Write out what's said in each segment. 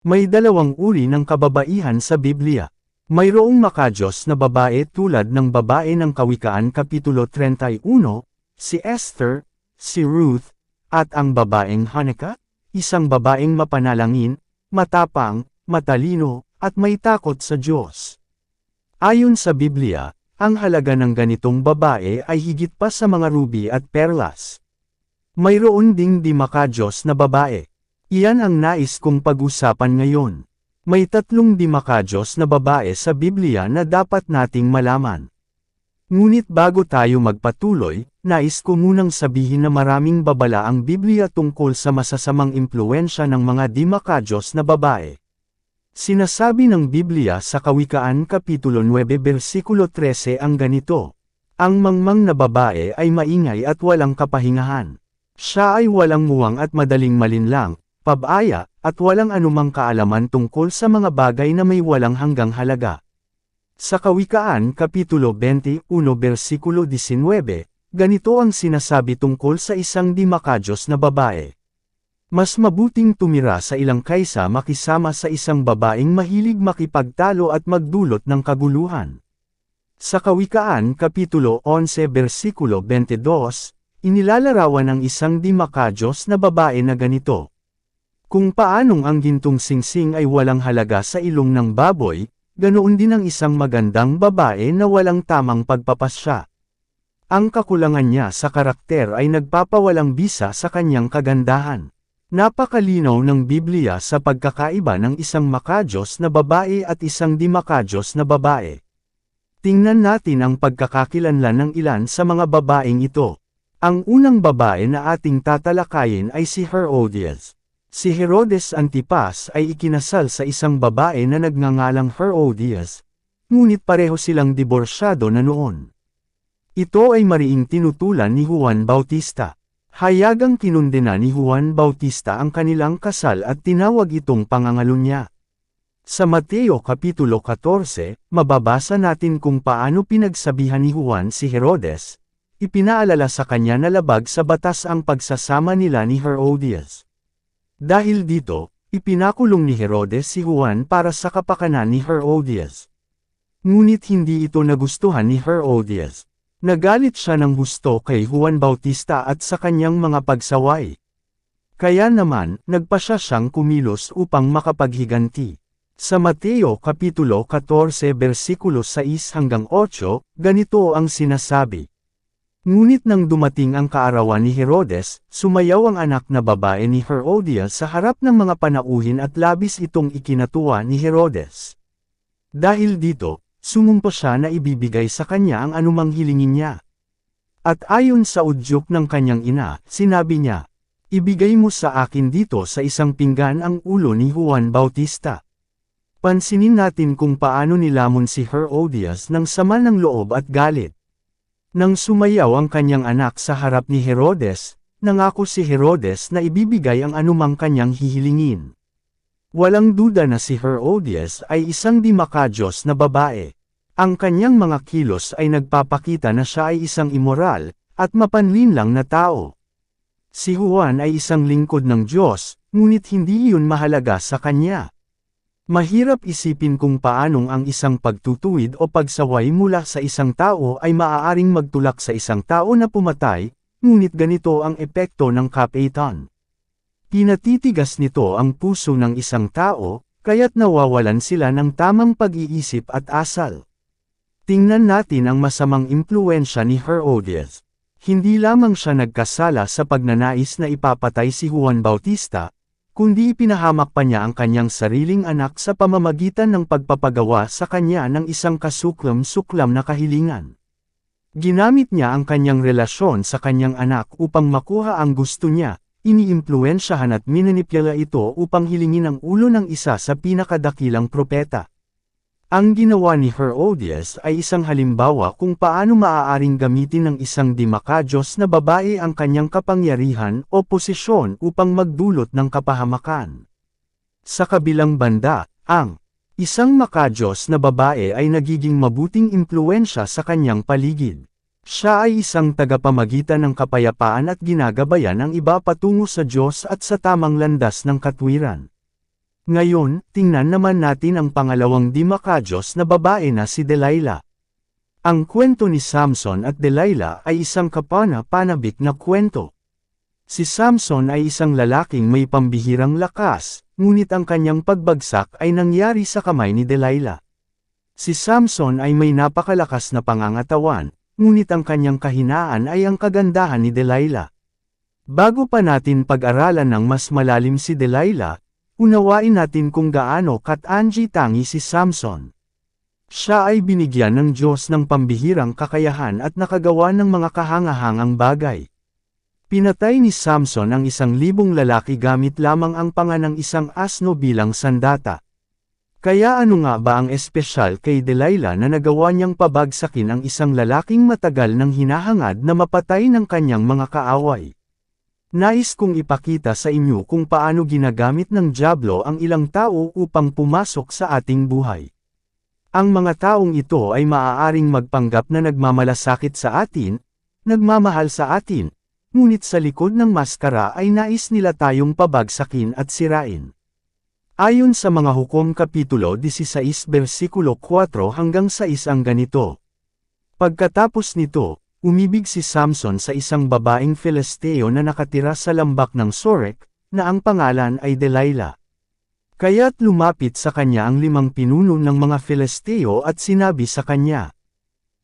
May dalawang uri ng kababaihan sa Biblia. Mayroong makajos na babae tulad ng babae ng Kawikaan Kapitulo 31, si Esther, si Ruth, at ang babaeng Hanukkah, isang babaeng mapanalangin, matapang, matalino, at may takot sa Diyos. Ayon sa Biblia, ang halaga ng ganitong babae ay higit pa sa mga ruby at perlas. Mayroon ding di makajos na babae. Iyan ang nais kong pag-usapan ngayon. May tatlong di makajos na babae sa Biblia na dapat nating malaman. Ngunit bago tayo magpatuloy, nais ko munang sabihin na maraming babala ang Biblia tungkol sa masasamang impluensya ng mga di makajos na babae. Sinasabi ng Biblia sa Kawikaan Kapitulo 9 versikulo 13 ang ganito. Ang mangmang na babae ay maingay at walang kapahingahan. Siya ay walang muwang at madaling malinlang, pabaya, at walang anumang kaalaman tungkol sa mga bagay na may walang hanggang halaga. Sa Kawikaan Kapitulo 21 versikulo 19, ganito ang sinasabi tungkol sa isang di makajos na babae. Mas mabuting tumira sa ilang kaysa makisama sa isang babaeng mahilig makipagtalo at magdulot ng kaguluhan. Sa Kawikaan Kapitulo 11 versikulo 22, inilalarawan ng isang di makajos na babae na ganito. Kung paanong ang gintong singsing ay walang halaga sa ilong ng baboy, ganoon din ang isang magandang babae na walang tamang pagpapasya. Ang kakulangan niya sa karakter ay nagpapawalang bisa sa kanyang kagandahan. Napakalinaw ng Biblia sa pagkakaiba ng isang makajos na babae at isang di makajos na babae. Tingnan natin ang pagkakakilanlan ng ilan sa mga babaeng ito. Ang unang babae na ating tatalakayin ay si Herodias. Si Herodes Antipas ay ikinasal sa isang babae na nagngangalang Herodias, ngunit pareho silang diborsyado na noon. Ito ay mariing tinutulan ni Juan Bautista. Hayagang kinundena ni Juan Bautista ang kanilang kasal at tinawag itong pangangalunya. Sa Mateo Kapitulo 14, mababasa natin kung paano pinagsabihan ni Juan si Herodes, ipinaalala sa kanya na labag sa batas ang pagsasama nila ni Herodias. Dahil dito, ipinakulong ni Herodes si Juan para sa kapakanan ni Herodias. Ngunit hindi ito nagustuhan ni Herodias. Nagalit siya ng husto kay Juan Bautista at sa kanyang mga pagsaway. Kaya naman, nagpasya siyang kumilos upang makapaghiganti. Sa Mateo Kapitulo 14 versikulo 6 hanggang 8, ganito ang sinasabi. Ngunit nang dumating ang kaarawan ni Herodes, sumayaw ang anak na babae ni Herodias sa harap ng mga panauhin at labis itong ikinatuwa ni Herodes. Dahil dito, sumumpo siya na ibibigay sa kanya ang anumang hilingin niya. At ayon sa udyok ng kanyang ina, sinabi niya, Ibigay mo sa akin dito sa isang pinggan ang ulo ni Juan Bautista. Pansinin natin kung paano nilamon si Herodias ng sama ng loob at galit. Nang sumayaw ang kanyang anak sa harap ni Herodes, nangako si Herodes na ibibigay ang anumang kanyang hihilingin. Walang duda na si Herodias ay isang di makajos na babae. Ang kanyang mga kilos ay nagpapakita na siya ay isang immoral, at mapanlinlang na tao. Si Juan ay isang lingkod ng Diyos, ngunit hindi iyon mahalaga sa kanya. Mahirap isipin kung paanong ang isang pagtutuwid o pagsaway mula sa isang tao ay maaaring magtulak sa isang tao na pumatay, ngunit ganito ang epekto ng kapaitan. Pinatitigas nito ang puso ng isang tao, kaya't nawawalan sila ng tamang pag-iisip at asal. Tingnan natin ang masamang impluensya ni Herodias. Hindi lamang siya nagkasala sa pagnanais na ipapatay si Juan Bautista, kundi ipinahamak pa niya ang kanyang sariling anak sa pamamagitan ng pagpapagawa sa kanya ng isang kasuklam-suklam na kahilingan. Ginamit niya ang kanyang relasyon sa kanyang anak upang makuha ang gusto niya, iniimpluensyahan at minanipula ito upang hilingin ang ulo ng isa sa pinakadakilang propeta. Ang ginawa ni Herodias ay isang halimbawa kung paano maaaring gamitin ng isang di makajos na babae ang kanyang kapangyarihan o posisyon upang magdulot ng kapahamakan. Sa kabilang banda, ang isang makajos na babae ay nagiging mabuting impluensya sa kanyang paligid. Siya ay isang tagapamagitan ng kapayapaan at ginagabayan ang iba patungo sa Diyos at sa tamang landas ng katwiran. Ngayon, tingnan naman natin ang pangalawang di makajos na babae na si Delilah. Ang kwento ni Samson at Delilah ay isang kapana-panabik na kwento. Si Samson ay isang lalaking may pambihirang lakas, ngunit ang kanyang pagbagsak ay nangyari sa kamay ni Delilah. Si Samson ay may napakalakas na pangangatawan, ngunit ang kanyang kahinaan ay ang kagandahan ni Delilah. Bago pa natin pag-aralan ng mas malalim si Delilah, unawain natin kung gaano kat-anji tangi si Samson. Siya ay binigyan ng Diyos ng pambihirang kakayahan at nakagawa ng mga kahangahangang bagay. Pinatay ni Samson ang isang libong lalaki gamit lamang ang panga ng isang asno bilang sandata. Kaya ano nga ba ang espesyal kay Delilah na nagawa niyang pabagsakin ang isang lalaking matagal nang hinahangad na mapatay ng kanyang mga kaaway? Nais kong ipakita sa inyo kung paano ginagamit ng Diablo ang ilang tao upang pumasok sa ating buhay. Ang mga taong ito ay maaaring magpanggap na nagmamalasakit sa atin, nagmamahal sa atin, ngunit sa likod ng maskara ay nais nila tayong pabagsakin at sirain. Ayon sa mga hukom Kapitulo 16 versikulo 4 hanggang 6 ang ganito. Pagkatapos nito, umibig si Samson sa isang babaeng Filisteo na nakatira sa lambak ng Sorek, na ang pangalan ay Delilah. Kaya't lumapit sa kanya ang limang pinuno ng mga Filisteo at sinabi sa kanya,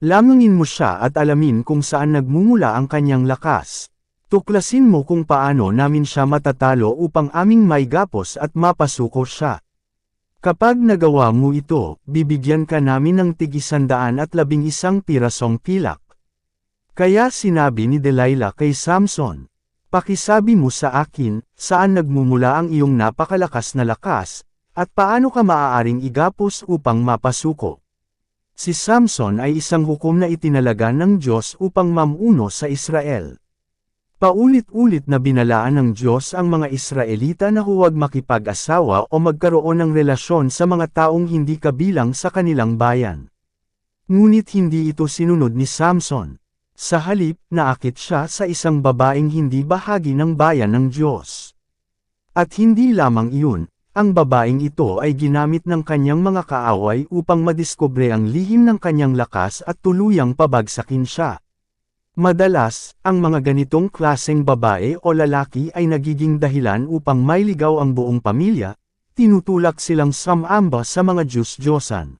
Lamangin mo siya at alamin kung saan nagmumula ang kanyang lakas. Tuklasin mo kung paano namin siya matatalo upang aming maigapos at mapasuko siya. Kapag nagawa mo ito, bibigyan ka namin ng tigisandaan at labing isang pirasong pilak. Kaya sinabi ni Delilah kay Samson, Pakisabi mo sa akin, saan nagmumula ang iyong napakalakas na lakas, at paano ka maaaring igapos upang mapasuko. Si Samson ay isang hukom na itinalaga ng Diyos upang mamuno sa Israel. Paulit-ulit na binalaan ng Diyos ang mga Israelita na huwag makipag-asawa o magkaroon ng relasyon sa mga taong hindi kabilang sa kanilang bayan. Ngunit hindi ito sinunod ni Samson. Sa halip, naakit siya sa isang babaeng hindi bahagi ng bayan ng Diyos. At hindi lamang iyon, ang babaeng ito ay ginamit ng kanyang mga kaaway upang madiskubre ang lihim ng kanyang lakas at tuluyang pabagsakin siya. Madalas, ang mga ganitong klaseng babae o lalaki ay nagiging dahilan upang mailigaw ang buong pamilya, tinutulak silang samamba sa mga Diyos-Diyosan.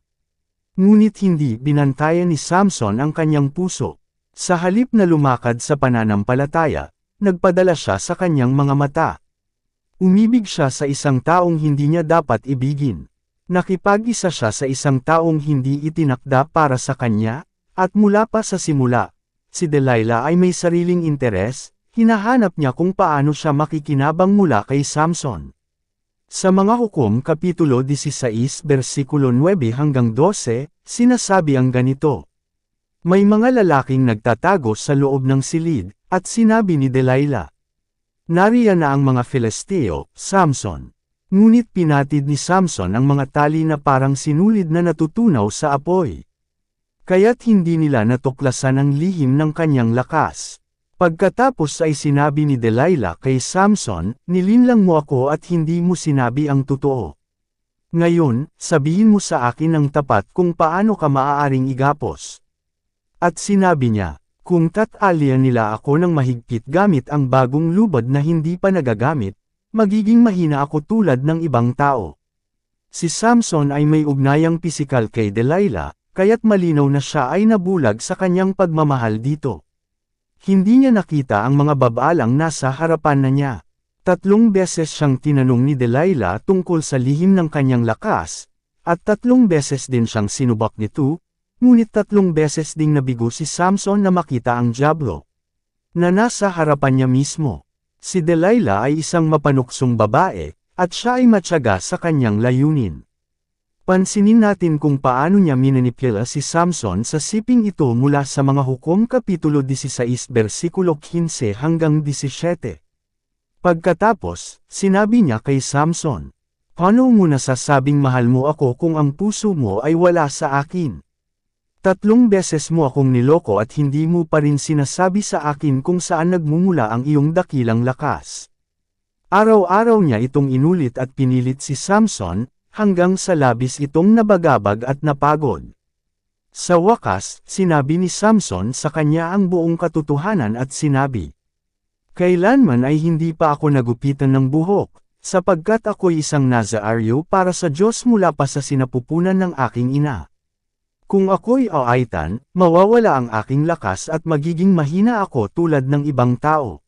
Ngunit hindi binantayan ni Samson ang kanyang puso. Sa halip na lumakad sa pananampalataya, nagpadala siya sa kanyang mga mata. Umibig siya sa isang taong hindi niya dapat ibigin. Nakipag-isa siya sa isang taong hindi itinakda para sa kanya, at mula pa sa simula, si Delilah ay may sariling interes, hinahanap niya kung paano siya makikinabang mula kay Samson. Sa mga hukom Kapitulo 16 versikulo 9 hanggang 12, sinasabi ang ganito. May mga lalaking nagtatago sa loob ng silid, at sinabi ni Delilah. Nariyan na ang mga Filisteo, Samson. Ngunit pinatid ni Samson ang mga tali na parang sinulid na natutunaw sa apoy. Kaya't hindi nila natuklasan ang lihim ng kanyang lakas. Pagkatapos ay sinabi ni Delilah kay Samson, nilinlang mo ako at hindi mo sinabi ang totoo. Ngayon, sabihin mo sa akin ang tapat kung paano ka maaaring igapos. At sinabi niya, kung tatalyan nila ako ng mahigpit gamit ang bagong lubad na hindi pa nagagamit, magiging mahina ako tulad ng ibang tao. Si Samson ay may ugnayang pisikal kay Delilah, kaya't malinaw na siya ay nabulag sa kanyang pagmamahal dito. Hindi niya nakita ang mga babalang nasa harapan na niya. Tatlong beses siyang tinanong ni Delilah tungkol sa lihim ng kanyang lakas, at tatlong beses din siyang sinubak nito, Ngunit tatlong beses ding nabigo si Samson na makita ang Diablo. Na nasa harapan niya mismo. Si Delilah ay isang mapanuksong babae, at siya ay matyaga sa kanyang layunin. Pansinin natin kung paano niya minanipula si Samson sa siping ito mula sa mga hukom Kapitulo 16 versikulo 15 hanggang 17. Pagkatapos, sinabi niya kay Samson, Paano mo nasasabing mahal mo ako kung ang puso mo ay wala sa akin? Tatlong beses mo akong niloko at hindi mo pa rin sinasabi sa akin kung saan nagmumula ang iyong dakilang lakas. Araw-araw niya itong inulit at pinilit si Samson, hanggang sa labis itong nabagabag at napagod. Sa wakas, sinabi ni Samson sa kanya ang buong katotohanan at sinabi, Kailanman ay hindi pa ako nagupitan ng buhok, sapagkat ako'y isang Nazaaryo para sa Diyos mula pa sa sinapupunan ng aking ina. Kung ako'y aaitan, mawawala ang aking lakas at magiging mahina ako tulad ng ibang tao.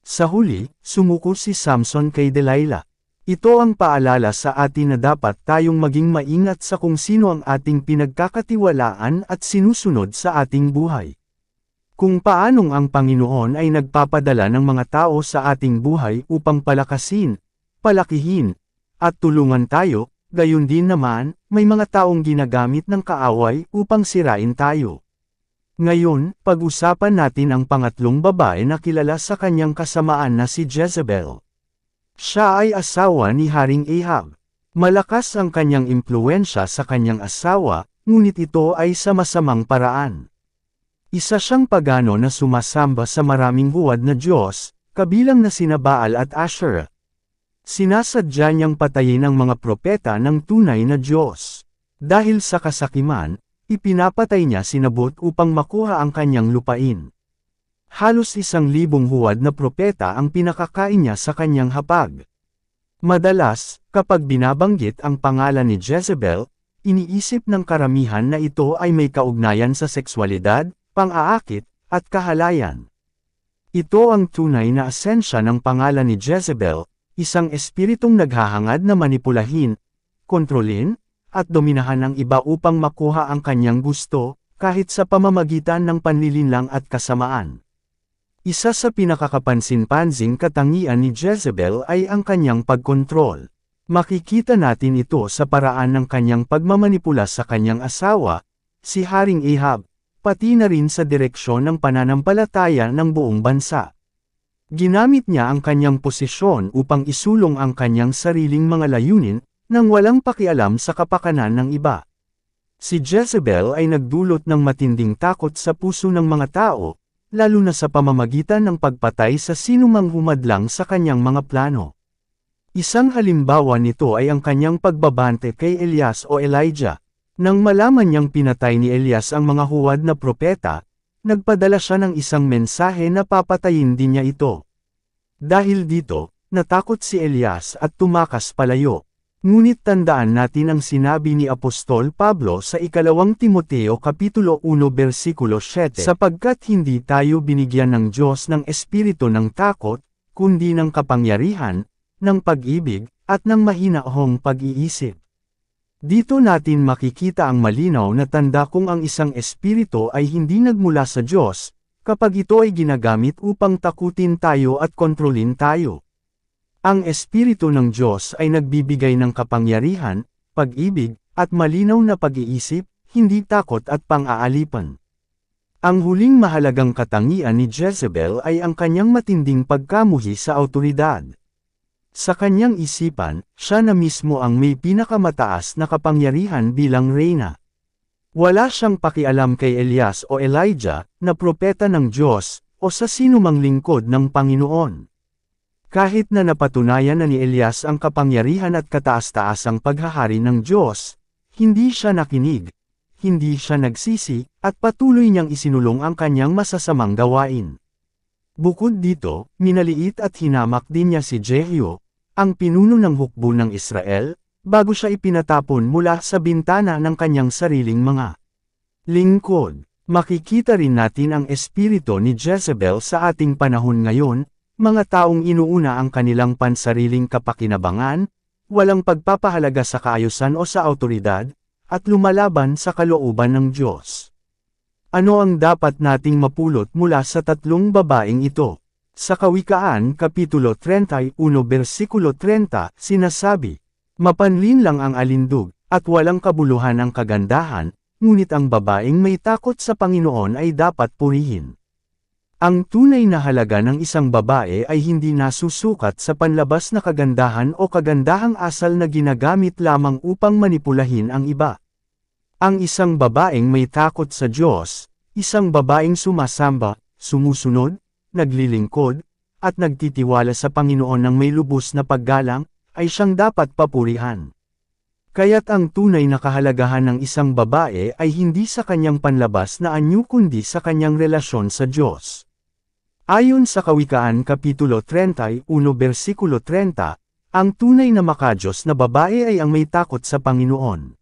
Sa huli, sumuko si Samson kay Delilah. Ito ang paalala sa atin na dapat tayong maging maingat sa kung sino ang ating pinagkakatiwalaan at sinusunod sa ating buhay. Kung paanong ang Panginoon ay nagpapadala ng mga tao sa ating buhay upang palakasin, palakihin, at tulungan tayo, gayon din naman, may mga taong ginagamit ng kaaway upang sirain tayo. Ngayon, pag-usapan natin ang pangatlong babae na kilala sa kanyang kasamaan na si Jezebel. Siya ay asawa ni Haring Ahab. Malakas ang kanyang impluensya sa kanyang asawa, ngunit ito ay sa masamang paraan. Isa siyang pagano na sumasamba sa maraming huwad na Diyos, kabilang na sina Baal at Asherah. Sinasadya niyang patayin ang mga propeta ng tunay na Diyos. Dahil sa kasakiman, ipinapatay niya sinabot upang makuha ang kanyang lupain. Halos isang libong huwad na propeta ang pinakakain niya sa kanyang hapag. Madalas, kapag binabanggit ang pangalan ni Jezebel, iniisip ng karamihan na ito ay may kaugnayan sa sexualidad, pang-aakit, at kahalayan. Ito ang tunay na asensya ng pangalan ni Jezebel, isang espiritong naghahangad na manipulahin, kontrolin, at dominahan ng iba upang makuha ang kanyang gusto, kahit sa pamamagitan ng panlilinlang at kasamaan. Isa sa pinakakapansin-pansing katangian ni Jezebel ay ang kanyang pagkontrol. Makikita natin ito sa paraan ng kanyang pagmamanipula sa kanyang asawa, si Haring Ahab, pati na rin sa direksyon ng pananampalataya ng buong bansa. Ginamit niya ang kanyang posisyon upang isulong ang kanyang sariling mga layunin, nang walang pakialam sa kapakanan ng iba. Si Jezebel ay nagdulot ng matinding takot sa puso ng mga tao, lalo na sa pamamagitan ng pagpatay sa sinumang humadlang sa kanyang mga plano. Isang halimbawa nito ay ang kanyang pagbabante kay Elias o Elijah. Nang malaman niyang pinatay ni Elias ang mga huwad na propeta, nagpadala siya ng isang mensahe na papatayin din niya ito. Dahil dito, natakot si Elias at tumakas palayo. Ngunit tandaan natin ang sinabi ni Apostol Pablo sa ikalawang Timoteo Kapitulo 1 versikulo 7 sapagkat hindi tayo binigyan ng Diyos ng espiritu ng takot, kundi ng kapangyarihan, ng pag-ibig, at ng mahinaong pag-iisip. Dito natin makikita ang malinaw na tanda kung ang isang espiritu ay hindi nagmula sa Diyos, kapag ito ay ginagamit upang takutin tayo at kontrolin tayo. Ang Espiritu ng Diyos ay nagbibigay ng kapangyarihan, pag-ibig, at malinaw na pag-iisip, hindi takot at pang-aalipan. Ang huling mahalagang katangian ni Jezebel ay ang kanyang matinding pagkamuhi sa autoridad. Sa kanyang isipan, siya na mismo ang may pinakamataas na kapangyarihan bilang reyna. Wala siyang pakialam kay Elias o Elijah, na propeta ng Diyos, o sa sinumang lingkod ng Panginoon. Kahit na napatunayan na ni Elias ang kapangyarihan at kataas-taasang paghahari ng Diyos, hindi siya nakinig, hindi siya nagsisi, at patuloy niyang isinulong ang kanyang masasamang gawain. Bukod dito, minaliit at hinamak din niya si Jehu, ang pinuno ng hukbo ng Israel, bago siya ipinatapon mula sa bintana ng kanyang sariling mga lingkod. Makikita rin natin ang espiritu ni Jezebel sa ating panahon ngayon, mga taong inuuna ang kanilang pansariling kapakinabangan, walang pagpapahalaga sa kaayusan o sa autoridad, at lumalaban sa kalooban ng Diyos. Ano ang dapat nating mapulot mula sa tatlong babaeng ito? Sa Kawikaan Kapitulo 31 versikulo 30, sinasabi, Mapanlin lang ang alindog, at walang kabuluhan ang kagandahan, ngunit ang babaeng may takot sa Panginoon ay dapat purihin. Ang tunay na halaga ng isang babae ay hindi nasusukat sa panlabas na kagandahan o kagandahang asal na ginagamit lamang upang manipulahin ang iba. Ang isang babaeng may takot sa Diyos, isang babaeng sumasamba, sumusunod, naglilingkod, at nagtitiwala sa Panginoon ng may lubos na paggalang, ay siyang dapat papurihan. Kaya't ang tunay na kahalagahan ng isang babae ay hindi sa kanyang panlabas na anyo kundi sa kanyang relasyon sa Diyos. Ayon sa Kawikaan Kapitulo 31 versikulo 30, ang tunay na makajos na babae ay ang may takot sa Panginoon.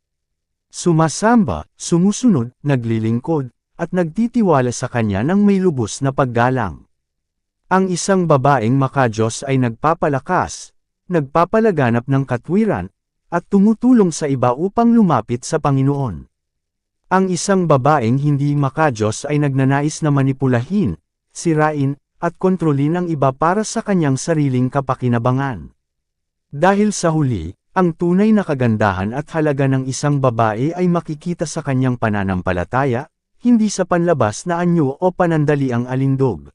Sumasamba, sumusunod, naglilingkod, at nagtitiwala sa kanya ng may lubos na paggalang. Ang isang babaeng makajos ay nagpapalakas, nagpapalaganap ng katwiran, at tumutulong sa iba upang lumapit sa Panginoon. Ang isang babaeng hindi makajos ay nagnanais na manipulahin, sirain, at kontrolin ang iba para sa kanyang sariling kapakinabangan. Dahil sa huli, ang tunay na kagandahan at halaga ng isang babae ay makikita sa kanyang pananampalataya, hindi sa panlabas na anyo o panandali ang alindog.